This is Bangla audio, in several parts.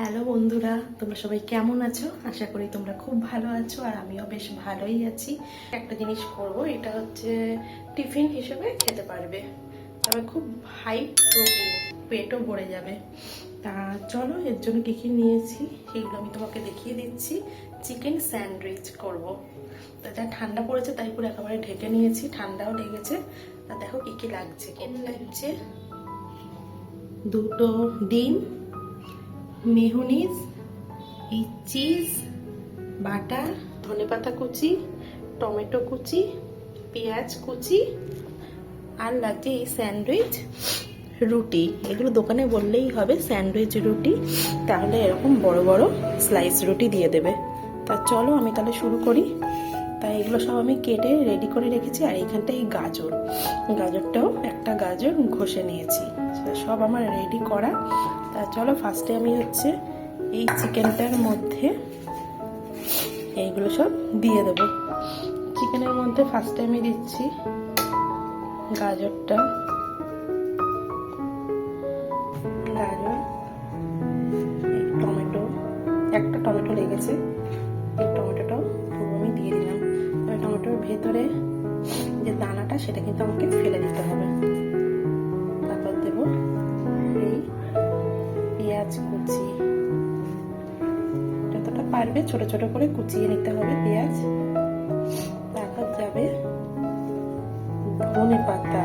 হ্যালো বন্ধুরা, তোমরা সবাই কেমন আছো? আশা করি তোমরা খুব ভালো আছো আর আমিও বেশ ভালোই আছি। একটা জিনিস করব, এটা হচ্ছে টিফিন হিসেবে খেতে পারবে। তবে খুব হাই প্রোটিন পেটও ভরে যাবে। তা চলো, এর জন্য কী কী নিয়েছি? সেগুলো আমি তোমাকে দেখিয়ে দিচ্ছি। চিকেন স্যান্ডউইচ করব। তা যা ঠান্ডা পড়েছে তাই পুরো একেবারে ঢেকে নিয়েছি, ঠান্ডাও লেগেছে। তা দেখো কী কী লাগছে। কেন লাগছে দুটো ডিম মেহনিজ, এই চিজ, বাটার ধনেপাতা কুচি, টমেটো কুচি, পেঁয়াজ কুচি, আর লাগছে এই স্যান্ডউইচ রুটি। এগুলো দোকানে বললেই হবে স্যান্ডউইচ রুটি। তাহলে এরকম বড় বড় স্লাইস রুটি দিয়ে দেবে। তা চলো আমি তাহলে শুরু করি। তাই এগুলো সব আমি কেটে রেডি করে রেখেছি, আর এইখানটা এই গাজর। গাজরটাও একটা গাজর ঘষে নিয়েছি। সেটা সব আমার রেডি করা। তা চলো ফার্স্টে আমি হচ্ছে এই চিকেনটার মধ্যে এইগুলো সব দিয়ে দেবো। চিকেনের মধ্যে ফার্স্টে আমি দিচ্ছি গাজরটা। টমেটো, একটা টমেটো লেগেছে। এই টমেটোটাও পুরো আমি দিয়ে দিলাম। টমেটোর ভেতরে যে দানাটা, সেটা কিন্তু আমাকে ফেলে দিতে হবে। পেঁয়াজ কুচি। যতটা পারবে ছোট ছোট করে কুচিয়ে নিতে হবে পেঁয়াজ। তারপর যাবে ধনে পাতা।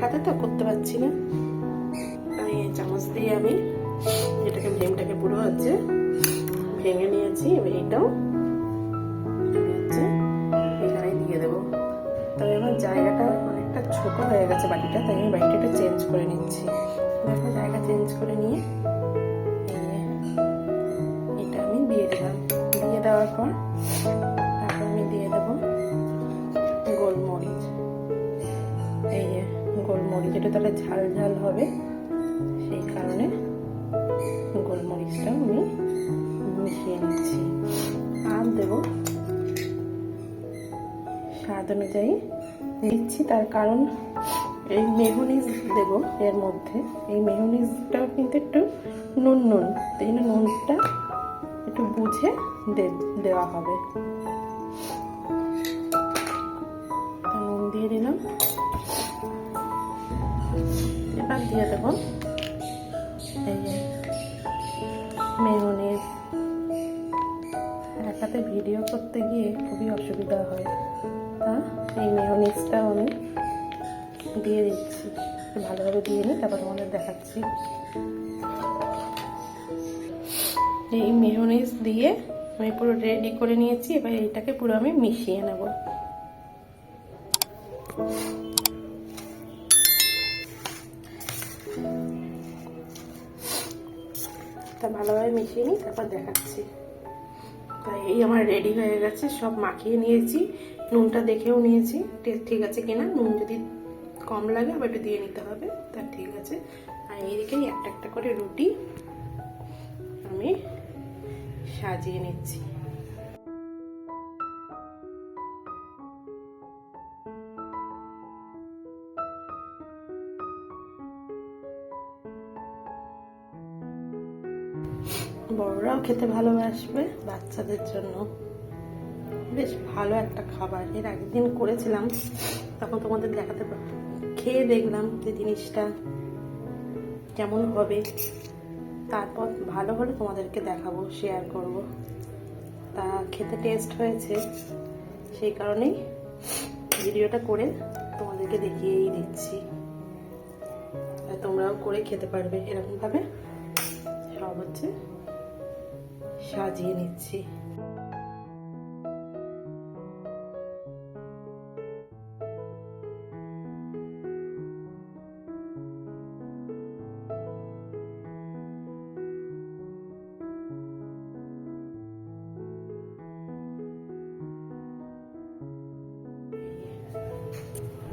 হাতে তো করতে পারছি না। আমি চামচ দিয়ে আমি যেটাকে ভেঙটাকে পুরো হচ্ছে ভেঙে নিয়েছি, এবার এটাও এখানে দিয়ে দেবো। তবে আমার জায়গাটা অনেকটা ছোট হয়ে গেছে বাটিটা, তাই আমি বাটিটা চেঞ্জ করে নিচ্ছি। গোলমরিচ, এটা তাহলে ঝাল ঝাল হবে। সেই কারণে গোলমরিচটাও আমি মিশিয়ে নিচ্ছি। আর দেবো। স্বাদ অনুযায়ী দিচ্ছি, তার কারণ এই মেহনিজ দেবো এর মধ্যে। এই মেহনিজটাও কিন্তু একটু নুন নুন, তাই জন্য নুনটা একটু বুঝে দেওয়া হবে। নুন দিয়ে দিলাম। এবার দিয়ে দেবো। এই যে একাতে ভিডিও করতে গিয়ে খুবই অসুবিধা হয়। তা এই মেয়নিজটাও আমি দিয়ে দিচ্ছি। ভালোভাবে দিয়ে নিই, তারপর তোমাদের দেখাচ্ছি। এই মেয়নিজ দিয়ে আমি পুরো রেডি করে নিয়েছি, এবার এইটাকে পুরো আমি মিশিয়ে নেব। তা ভালোভাবে মিশিয়ে নিই, তারপর দেখাচ্ছি। তাই এই আমার রেডি হয়ে গেছে, সব মাখিয়ে নিয়েছি। নুনটা দেখেও নিয়েছি টেস্ট ঠিক আছে কিনা? নুন যদি কম লাগে আবার একটু দিয়ে নিতে হবে, তা ঠিক আছে। আর এইদিকেই একটা একটা করে রুটি আমি সাজিয়ে নিচ্ছি। বড়রাও খেতে ভালোবাসবে বাচ্চাদের জন্য। বেশ ভালো একটা খাবার। এর আগের দিন করেছিলাম, তখন তোমাদের দেখাতে খেয়ে দেখলাম যে জিনিসটা কেমন হবে। তারপর ভালো হলে তোমাদেরকে দেখাবো শেয়ার করব। তা খেতে টেস্ট হয়েছে, সেই কারণেই ভিডিওটা করে তোমাদেরকে দেখিয়েই দিচ্ছি। তোমরাও করে খেতে পারবে এরকমভাবে। হচ্ছে। সাজিয়ে নিচ্ছি।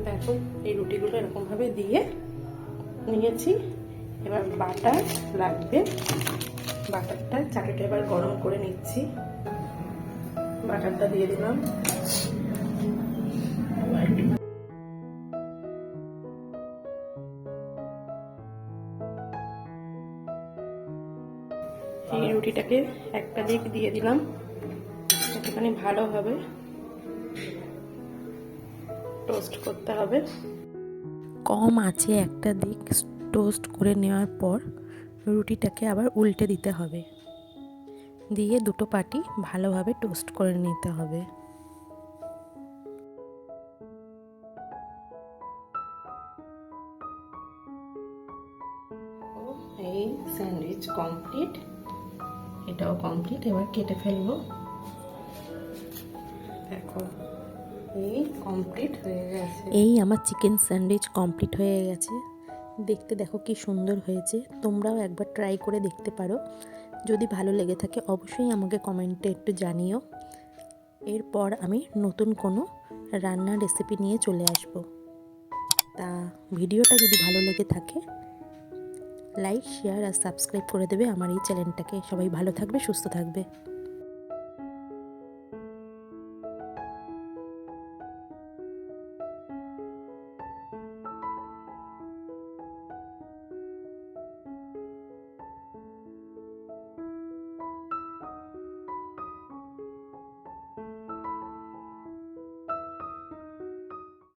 দেখো এই রুটিগুলো এরকমভাবে দিয়ে নিয়েছি। এবার বাটার লাগবে। বাটারটা চাটুটা এবার গরম করে নিচ্ছি। বাটারটা দিয়ে দিলাম। এই রুটিটাকে একটা দিক দিয়ে দিলাম। একটুখানি ভালোভাবে টোস্ট করতে হবে। কম আছে একটা দিক। টোস্ট করে নেওয়ার পর রুটিটাকে আবার উল্টে দিতে হবে। দিয়ে দুটো পাটি ভালোভাবে টোস্ট করে নিতে হবে। এই স্যান্ডউইচ কমপ্লিট। এটাও কমপ্লিট এবার কেটে ফেলব। দেখো এই কমপ্লিট হয়ে গেছে। এই আমার চিকেন স্যান্ডউইচ কমপ্লিট হয়ে গেছে। দেখতে দেখো কি সুন্দর হয়েছে। তোমরাও একবার ট্রাই করে দেখতে পারো। যদি ভালো লেগে থাকে অবশ্যই আমাকে কমেন্টে একটু জানিও। এরপর আমি নতুন কোনো রান্নার রেসিপি নিয়ে চলে আসব। তা ভিডিওটা যদি ভালো লেগে থাকে লাইক শেয়ার আর সাবস্ক্রাইব করে দেবে। আমার এই চ্যানেলটাকে সবাই ভালো থাকবে, সুস্থ থাকবে।